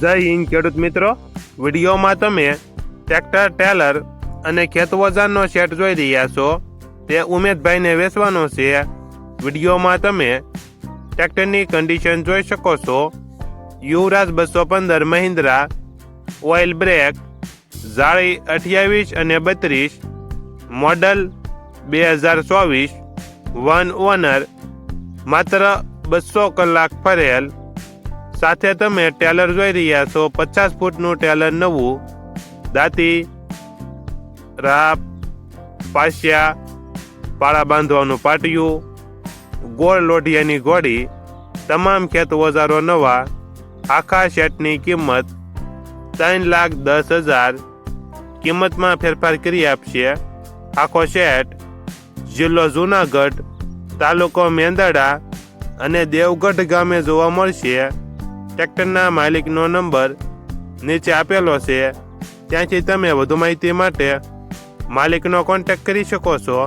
જય હિન્દ, ખેડૂત મિત્રો. વિડીયોમાં તમે ટ્રેક્ટર, ટેલર અને ખેતવજારનો સેટ જોઈ રહ્યા છો. તે ઉમેદભાઈને વેચવાનો છે. વિડીયોમાં તમે ટ્રેક્ટરની કન્ડિશન જોઈ શકો છો. યુવરાજ બસો પંદર, મહિન્દ્રા, ઓઇલ બ્રેક, જાળી અઠ્યાવીસ અને બત્રીસ, મોડલ બે હજાર ચોવીસ, વન ઓનર, માત્ર બસો કલાક ફરેલ સાથે તમે ટેલર જોઈ રહ્યા છો, પચાસ ફૂટનું ટેલર નવું. દાંતી, રાપ, પાસિયા, પાળા બાંધવાનું પાટિયું, ગોળ લોઢિયાની ગોળી, તમામ ખેત ઓજારો નવા. આખા સેટની કિંમત ત્રણ લાખ દસ હજાર. કિંમતમાં ફેરફાર કરી આપશે આખો સેટ જિલ્લો જુનાગઢ, તાલુકો મેંદડા અને દેવગઢ ગામે જોવા મળશે. ટ્રેક્ટરના માલિકનો નંબર નીચે આપેલો છે. ત્યાંથી તમે વધુ માહિતી માટે માલિકનો કોન્ટેક્ટ કરી શકો છો.